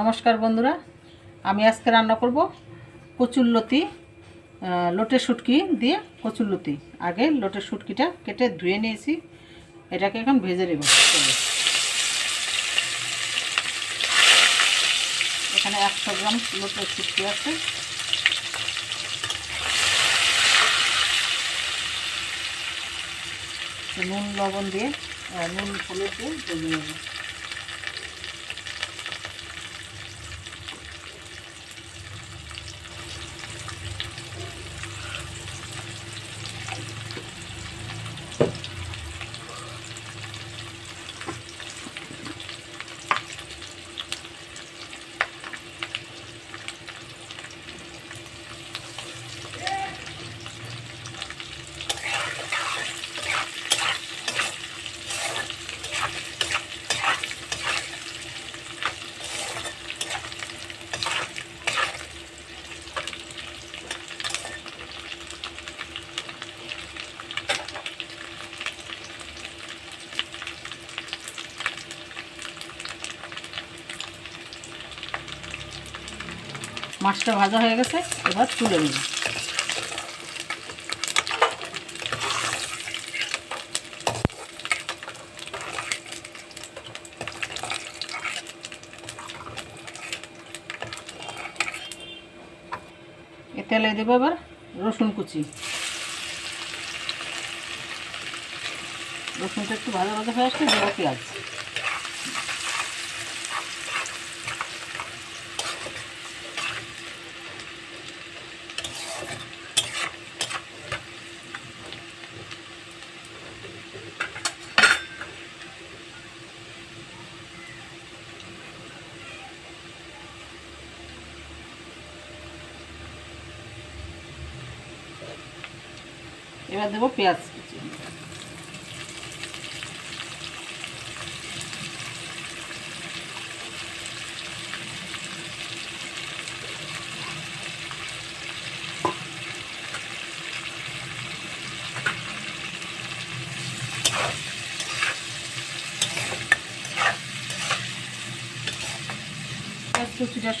নমস্কার বন্ধুরা, আমি আজকে রান্না করব কচুরলতি লোটের শুটকি দিয়ে কচুরলতি আগে লোটের শুটকিটা কেটে ধুয়ে নিয়েছি, এটাকে এখন ভেজে নেব। এখানে একশো গ্রাম লোটের শুটকি আছে। নুন, লবণ দিয়ে নুন, হলুদ দিয়ে ভেজে নেব। মাছটা ভাজা হয়ে গেছে, এবার তুলে নেব। এ তেলে দেবো এবার রসুন কুচি। রসুনটা একটু ভাজা ভাজা হয়ে আসলে দেবো পেঁয়াজ। এবার দেবো পেঁয়াজ কুচি।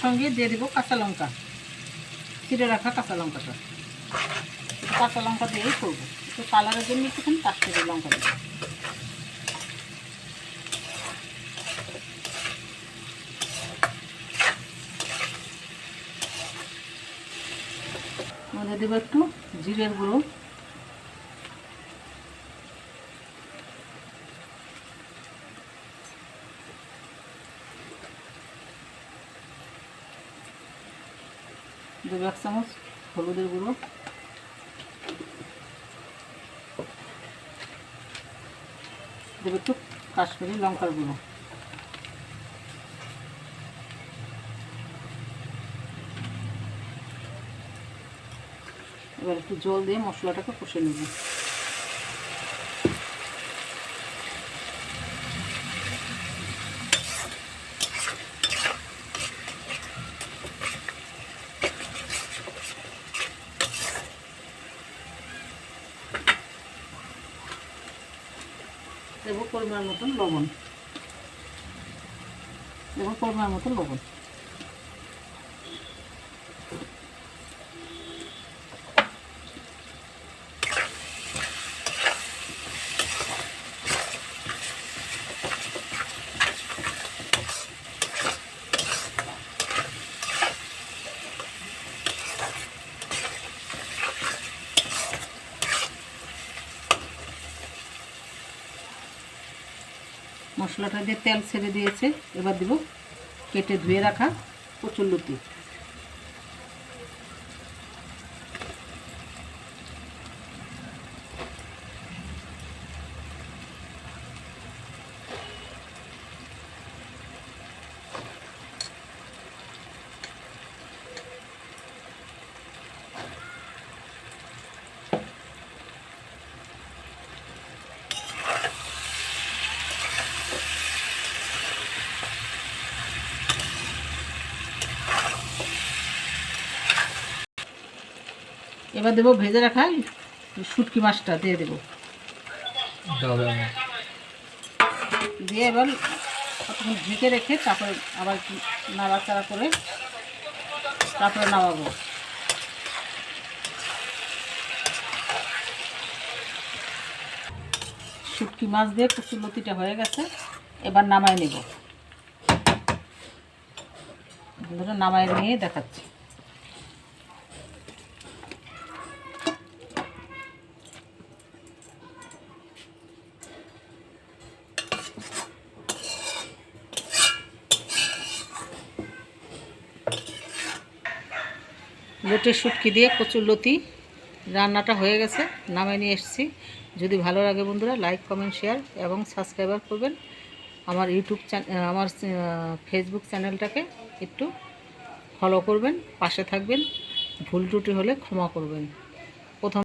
সঙ্গে দিয়ে দেবো কাঁচা লঙ্কা। চিড়ে রাখা কাঁচা লঙ্কাটা। কাঁচা লঙ্কা দিয়েই করব। একটু কালারের জন্য একটুখানি কাশ্মীরি লঙ্কা দেবো। মধ্যে দেবো একটু জিরের গুঁড়ো। দেবো এক চামচ হলুদের গুঁড়ো। দেবো একটু কাশ্মীরি লঙ্কার গুঁড়ো। এবার একটু জল দিয়ে মশলাটাকে কষে নেব। দেবো পরিমাণ মতন লবণ। দেবো পরিমাণ মতন লবণ। মশলাটা দিয়ে তেল ছেড়ে দিয়েছে। এবার দিব কেটে ধুয়ে রাখা কচুরলতি এবার দেবো ভেজে রাখা শুটকি মাছটা দিয়ে দেবো। দিয়ে এবার কতক্ষণ ঢেকে রেখে তারপরে আবার নাড়াচাড়া করে তারপরে নামাবো। শুটকি মাছ দিয়ে কচুরলতিটা হয়ে গেছে এবার নামাই নেব। ধরো নামাই নিয়ে দেখাচ্ছি। লোটের শুটকি দিয়ে কচুর লতি রান্নাটা হয়ে গেছে নামে নিয়ে এসেছি। যদি ভালো লাগে বন্ধুরা লাইক কমেন্ট শেয়ার এবং সাবস্ক্রাইবার করবেন। আমার ইউটিউব চ্যানেল আমার ফেসবুক চ্যানেলটাকে একটু ফলো করবেন, পাশে থাকবেন। ভুল ত্রুটি হলে ক্ষমা করবেন। প্রথম